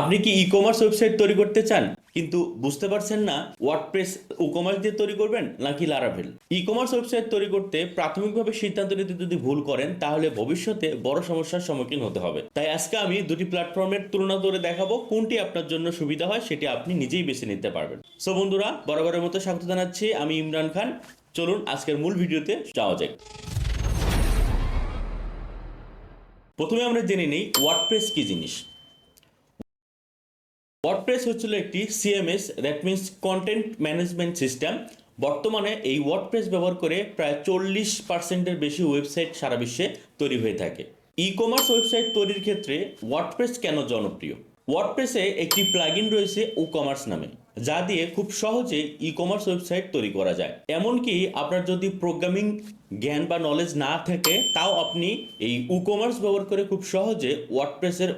আপনি কি ই commerce website তৈরি করতে চান? কিন্তু বুঝতে পারছেন না ওয়ার্ডপ্রেস ই কমার্স দিয়ে তৈরি করবেন নাকি লারাভেল ই কমার্স ওয়েবসাইট তৈরি করতে প্রাথমিকভাবে সিদ্ধান্ত নিতে যদি ভুল করেন, তাহলে ভবিষ্যতে বড় সমস্যার সম্মুখীন হতে হবে। তাই আজকে আমি দুটি প্ল্যাটফর্মের তুলনা করে দেখাবো, কোনটি আপনার জন্য সুবিধা হয় সেটি আপনি নিজেই বেছে নিতে পারবেন। সো বন্ধুরা, বরাবরের মতো স্বাগত জানাচ্ছি, আমি ইমরান খান। চলুন আজকের মূল ভিডিওতে যাওয়া যাক। প্রথমে আমরা জেনে নিই ওয়ার্ডপ্রেস কি জিনিস। ওয়ার্ডপ্রেস হচ্ছিল একটি CMS that means content management system বর্তমানে এই ওয়ার্ডপ্রেস ব্যবহার করে প্রায় চল্লিশ পার্সেন্টের বেশি ওয়েবসাইট সারা বিশ্বে তৈরি হয়ে থাকে। ই কমার্স ওয়েবসাইট তৈরির ক্ষেত্রে ওয়ার্ডপ্রেস কেন জনপ্রিয়? ওয়ার্ডপ্রেসে একটি প্লাগইন রয়েছে ও কমার্স নামে, যা দিয়ে খুব সহজে ই কমার্স ওয়েবসাইট তৈরি করা যায়। এমনকি আপনার যদি প্রোগ্রামিং জ্ঞান বা নলেজ না থাকে, তাও আপনি এই ই কমার্স ব্যবহার করে খুব সহজে ওয়ার্ডপ্রেসের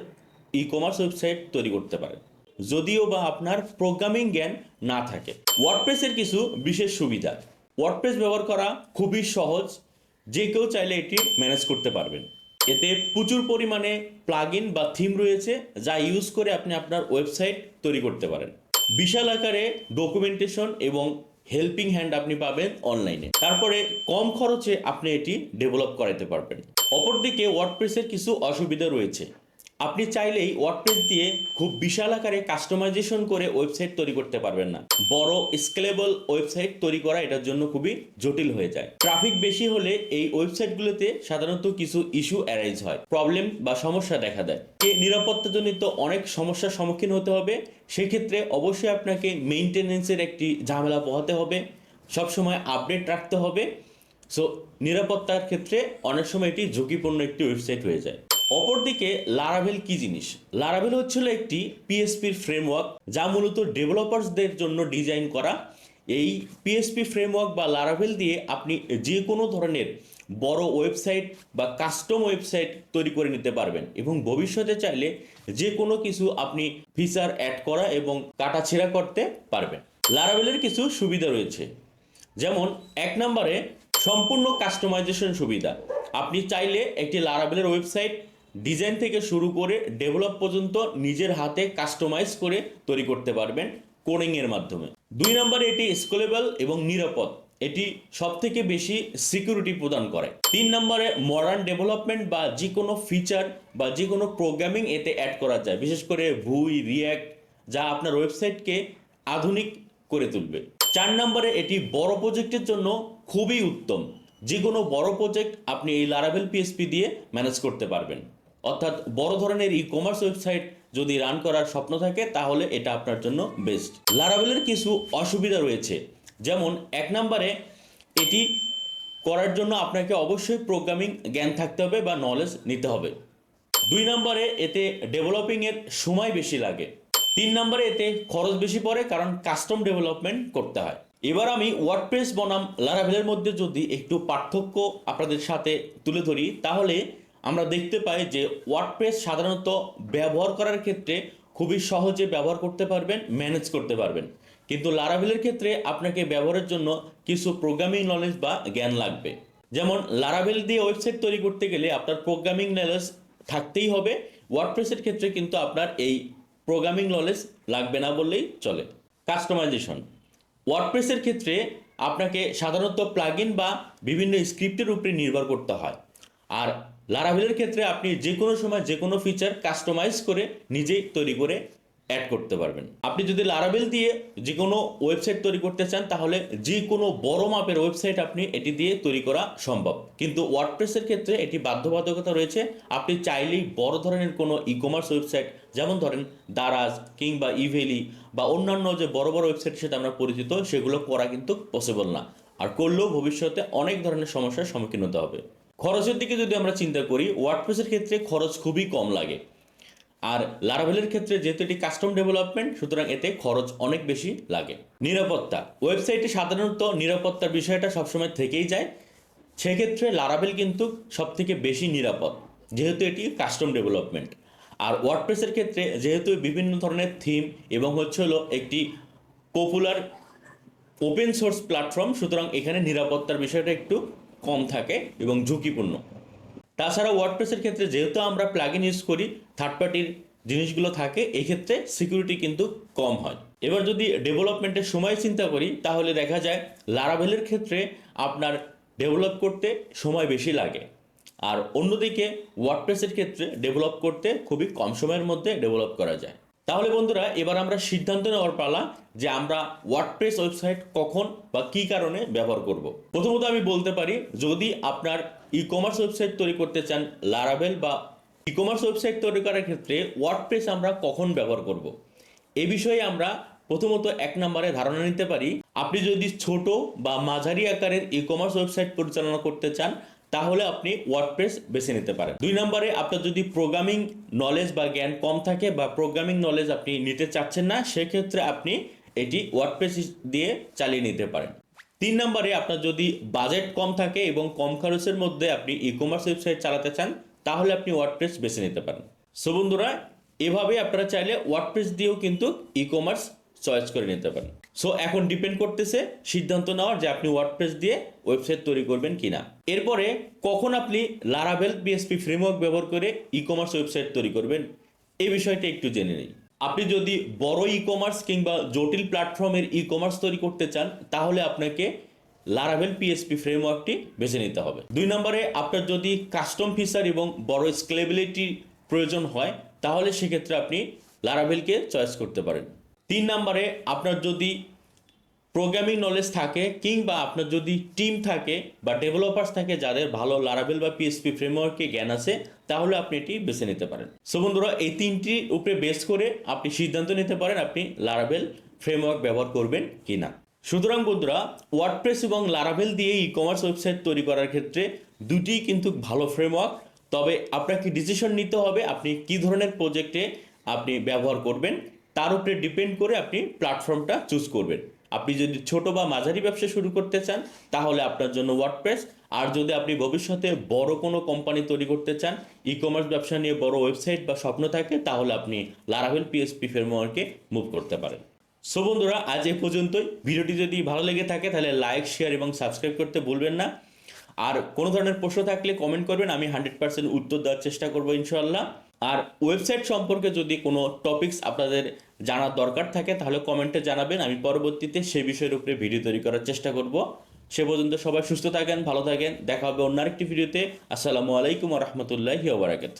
ই কমার্স ওয়েবসাইট তৈরি করতে পারেন। যদিও বা আপনার প্রোগ্রামিং জ্ঞান না থাকে। ওয়ার্ডপ্রেসের কিছু বিশেষ সুবিধা। ওয়ার্ডপ্রেস ব্যবহার করা খুবই সহজ। যে কেউ চাইলে এটি ম্যানেজ করতে পারবেন। এতে প্রচুর পরিমাণে প্লাগইন বা থিম রয়েছে যা ইউজ করে আপনি আপনার ওয়েবসাইট তৈরি করতে পারেন। বিশাল আকারে ডকুমেন্টেশন এবং হেল্পিং হ্যান্ড আপনি পাবেন অনলাইনে তারপরে কম খরচে আপনি এটি ডেভেলপ করাতে পারবেন। অপরদিকে ওয়ার্ডপ্রেসের কিছু অসুবিধা রয়েছে। আপনি চাইলেই ওয়ার্ডপ্রেস দিয়ে খুব বিশাল আকারে কাস্টমাইজেশন করে ওয়েবসাইট তৈরি করতে পারবেন না। বড় স্কেলেবল ওয়েবসাইট তৈরি করা এটার জন্য খুবই জটিল হয়ে যায়। ট্রাফিক বেশি হলে এই ওয়েবসাইটগুলোতে সাধারণত কিছু ইস্যু অ্যারাইজ হয় প্রবলেম বা সমস্যা দেখা দেয়। কে নিরাপত্তাজনিত অনেক সমস্যার সম্মুখীন হতে হবে। সেক্ষেত্রে অবশ্যই আপনাকে মেইনটেনেন্সের একটি ঝামেলা পোহাতে হবে। সবসময় আপডেট রাখতে হবে। সো নিরাপত্তার ক্ষেত্রে অনেক সময় এটি ঝুঁকিপূর্ণ একটি ওয়েবসাইট হয়ে যায়। অপরদিকে লারাভেল কি জিনিস? লারাভেল হচ্ছিল একটি পিএসপির ফ্রেমওয়ার্ক যা মূলত ডেভেলপার্সদের জন্য ডিজাইন করা। এই পিএসপি ফ্রেমওয়ার্ক বা লারাভেল দিয়ে আপনি যে কোনো ধরনের বড় ওয়েবসাইট বা কাস্টম ওয়েবসাইট তৈরি করে নিতে পারবেন এবং ভবিষ্যতে চাইলে যে কোনো কিছু আপনি ফিচার অ্যাড করা এবং কাটাছেঁড়া করতে পারবেন। লারাভেলের কিছু সুবিধা রয়েছে। যেমন, এক নম্বরে সম্পূর্ণ কাস্টমাইজেশন সুবিধা। আপনি চাইলে একটি লারাবেলের ওয়েবসাইট ডিজাইন থেকে শুরু করে ডেভেলপ পর্যন্ত নিজের হাতে কাস্টমাইজ করে তৈরি করতে পারবেন কোডিং এর মাধ্যমে। দুই নম্বরে এটি স্কেলেবল এবং নিরাপদ। এটি সব থেকে বেশি সিকিউরিটি প্রদান করে। তিন নম্বরে মডার্ন ডেভেলপমেন্ট বা যে কোনো ফিচার বা যে কোনো প্রোগ্রামিং এতে অ্যাড করা যায়। বিশেষ করে ভুই রিয়্যাক্ট যা আপনার ওয়েবসাইটকে আধুনিক করে তুলবে। চার নম্বরে এটি বড় প্রজেক্টের জন্য খুবই উত্তম। যে কোনো বড় প্রজেক্ট আপনি এই লারাভেল পিএসপি দিয়ে ম্যানেজ করতে পারবেন। অর্থাৎ বড় ধরনের ই কমার্স ওয়েবসাইট যদি রান করার স্বপ্ন থাকে, তাহলে এটা আপনার জন্য বেস্ট লারাভেলের কিছু অসুবিধা রয়েছে। যেমন, এক নম্বরে এটি করার জন্য আপনাকে অবশ্যই প্রোগ্রামিং জ্ঞান থাকতে হবে বা নলেজ নিতে হবে। দুই নম্বরে এতে ডেভেলপিং এর সময় বেশি লাগে। তিন নম্বরে এতে খরচ বেশি পড়ে, কারণ কাস্টম ডেভেলপমেন্ট করতে হয়। এবার আমি ওয়ার্ডপ্রেস বনাম লারাভেলের মধ্যে যদি একটু পার্থক্য আপনাদের সাথে তুলে ধরি, তাহলে আমরা দেখতে পাই যে ওয়ার্ডপ্রেস সাধারণত ব্যবহার করার ক্ষেত্রে খুবই সহজে ব্যবহার করতে পারবেন ম্যানেজ করতে পারবেন। কিন্তু লারাভেলের ক্ষেত্রে আপনাকে ব্যবহারের জন্য কিছু প্রোগ্রামিং নলেজ বা জ্ঞান লাগবে। যেমন লারাভেল দিয়ে ওয়েবসাইট তৈরি করতে গেলে আপনার প্রোগ্রামিং নলেজ থাকতেই হবে। ওয়ার্ডপ্রেসের ক্ষেত্রে কিন্তু আপনার এই প্রোগ্রামিং নলেজ লাগবে না বললেই চলে। কাস্টমাইজেশন ওয়ার্ডপ্রেসের ক্ষেত্রে আপনাকে সাধারণত প্লাগইন বা বিভিন্ন স্ক্রিপ্টের উপরে নির্ভর করতে হয়। আর লারাভেলের ক্ষেত্রে আপনি যে কোনো সময় যে কোনো ফিচার কাস্টমাইজ করে নিজেই তৈরি করে অ্যাড করতে পারবেন। আপনি যদি লারাভেল দিয়ে যে কোনো ওয়েবসাইট তৈরি করতে চান, তাহলে যে কোনো বড় মাপের ওয়েবসাইট আপনি এটি দিয়ে তৈরি করা সম্ভব। কিন্তু ওয়ার্ডপ্রেসের ক্ষেত্রে এটি বাধ্যবাধকতা রয়েছে। আপনি চাইলেই বড় ধরনের কোনো ই কমার্স ওয়েবসাইট যেমন ধরেন দারাজ কিংবা ইভেলি বা অন্যান্য যে বড় বড় ওয়েবসাইটের সাথে আমরা পরিচিত, সেগুলো করা কিন্তু পসিবল না। আর করলেও ভবিষ্যতে অনেক ধরনের সমস্যার সম্মুখীন হতে হবে। খরচের দিকে যদি আমরা চিন্তা করি ওয়ার্ডপ্রেসের ক্ষেত্রে খরচ খুবই কম লাগে। আর লারাভেলের ক্ষেত্রে যেহেতু এটি কাস্টম ডেভেলপমেন্ট সুতরাং এতে খরচ অনেক বেশি লাগে। নিরাপত্তা। ওয়েবসাইটে সাধারণত নিরাপত্তার বিষয়টা সবসময় থেকেই যায়। সেক্ষেত্রে লারাভেল কিন্তু সব থেকে বেশি নিরাপদ, যেহেতু এটি কাস্টম ডেভেলপমেন্ট আর ওয়ার্ডপ্রেসের ক্ষেত্রে যেহেতু বিভিন্ন ধরনের থিম এবং হচ্ছে হলো একটি পপুলার ওপেন সোর্স প্ল্যাটফর্ম সুতরাং এখানে নিরাপত্তার বিষয়টা একটু কম থাকে এবং ঝুঁকিপূর্ণ। তাছাড়া ওয়ার্ডপ্রেসের ক্ষেত্রে যেহেতু আমরা প্লাগইন ইউজ করি থার্ড পার্টির জিনিসগুলো থাকে এক্ষেত্রে সিকিউরিটি কিন্তু কম হয়। এবার যদি ডেভেলপমেন্টের সময় চিন্তা করি, তাহলে দেখা যায় লারাভেলের ক্ষেত্রে আপনার ডেভেলপ করতে সময় বেশি লাগে। আর অন্যদিকে ওয়ার্ডপ্রেসের ক্ষেত্রে ডেভেলপ করতে খুবই কম সময়ের মধ্যে ডেভেলপ করা যায়। তাহলে বন্ধুরা, এবার আমরা সিদ্ধান্ত নেওয়ার পালা যে আমরা ওয়ার্ডপ্রেস ওয়েবসাইট কখন বা কী কারণে ব্যবহার করব। প্রথমত আমি বলতে পারি, যদি আপনার ই কমার্স ওয়েবসাইট তৈরি করতে চান লারাভেল বা ই কমার্স ওয়েবসাইট তৈরি করার ক্ষেত্রে ওয়ার্ডপ্রেস আমরা কখন ব্যবহার করব। এ বিষয়ে আমরা প্রথমত এক নম্বরে ধারণা নিতে পারি, আপনি যদি ছোট বা মাঝারি আকারের ই কমার্স ওয়েবসাইট পরিচালনা করতে চান তাহলে আপনি ওয়ার্ডপ্রেস বেছে নিতে পারেন। দুই নম্বরে আপনার যদি প্রোগ্রামিং নলেজ বা জ্ঞান কম থাকে বা প্রোগ্রামিং নলেজ আপনি নিতে চাচ্ছেন না, সেক্ষেত্রে আপনি এটি ওয়ার্ডপ্রেস দিয়ে চালিয়ে নিতে পারেন। তিন নম্বরে আপনার যদি বাজেট কম থাকে এবং কম খরচের মধ্যে আপনি ই কমার্স ওয়েবসাইট চালাতে চান, তাহলে আপনি ওয়ার্ডপ্রেস বেছে নিতে পারেন। সো বন্ধুরা, এভাবে আপনারা চাইলে ওয়ার্ডপ্রেস দিয়েও কিন্তু ই কমার্স চয়েস করে নিতে পারেন। সো এখন ডিপেন্ড করতেছে সিদ্ধান্ত নেওয়ার যে আপনি ওয়ার্ডপ্রেস দিয়ে ওয়েবসাইট তৈরি করবেন কিনা। এরপরে, কখন আপনি লারাভেল পিএসপি ফ্রেমওয়ার্ক ব্যবহার করে ই কমার্স ওয়েবসাইট তৈরি করবেন এই বিষয়টা একটু জেনে নিই। আপনি যদি বড় ই কমার্স কিংবা জটিল প্ল্যাটফর্মের ই কমার্স তৈরি করতে চান, তাহলে আপনাকে লারাভেল পিএসপি ফ্রেমওয়ার্কটি বেছে নিতে হবে। দুই নম্বরে, আপনার যদি কাস্টম ফিচার এবং বড় স্কেলেবিলিটি প্রয়োজন হয়, তাহলে সেক্ষেত্রে আপনি লারাভেলকে চয়েস করতে পারেন। তিন নম্বরে আপনার যদি প্রোগ্রামিং নলেজ থাকে কিংবা আপনার যদি টিম থাকে বা ডেভেলপার্স থাকে যাদের ভালো লারাভেল বা পিএসপি ফ্রেমওয়ার্কে জ্ঞান আছে, তাহলে আপনি এটি বেছে নিতে পারেন। সো বন্ধুরা, এই তিনটির উপরে বেস করে আপনি সিদ্ধান্ত নিতে পারেন আপনি লারাভেল ফ্রেমওয়ার্ক ব্যবহার করবেন কি না সুতরাং, বন্ধুরা ওয়ার্ডপ্রেস এবং লারাভেল দিয়ে ই কমার্স ওয়েবসাইট তৈরি করার ক্ষেত্রে দুটি কিন্তু ভালো ফ্রেমওয়ার্ক তবে আপনাকে ডিসিশন নিতে হবে আপনি কি ধরনের প্রজেক্টে আপনি ব্যবহার করবেন। তার উপরে ডিপেন্ড করে আপনি প্ল্যাটফর্মটা চুজ করবেন। আপনি যদি ছোট বা মাঝারি ব্যবসা শুরু করতে চান, তাহলে আপনার জন্য ওয়ার্ডপ্রেস আর যদি আপনি ভবিষ্যতে বড় কোনো কোম্পানি তৈরি করতে চান ই কমার্স ব্যবসা নিয়ে বড় ওয়েবসাইট বা স্বপ্ন থাকে, তাহলে আপনি লারাভেল পিএসপি ফ্রেমওয়ার্কে মুভ করতে পারেন। সো বন্ধুরা, আজ এ পর্যন্তই। ভিডিওটি যদি ভালো লেগে থাকে, তাহলে লাইক শেয়ার এবং সাবস্ক্রাইব করতে ভুলবেন না। আর কোনো ধরনের প্রশ্ন থাকলে কমেন্ট করবেন, আমি হান্ড্রেড পার্সেন্ট উত্তর দেওয়ার চেষ্টা করব ইনশাল্লাহ আর ওয়েবসাইট সম্পর্কে যদি কোনো টপিকস আপনাদের জানার দরকার থাকে, তাহলে কমেন্টে জানাবেন। আমি পরবর্তীতে সেই বিষয়ের উপরে ভিডিও তৈরি করার চেষ্টা করব। সে পর্যন্ত সবাই সুস্থ থাকেন, ভালো থাকেন। দেখা হবে অন্য আরেকটি ভিডিওতে আসসালামু আলাইকুম রহমতুল্লাহি ওবরাকাত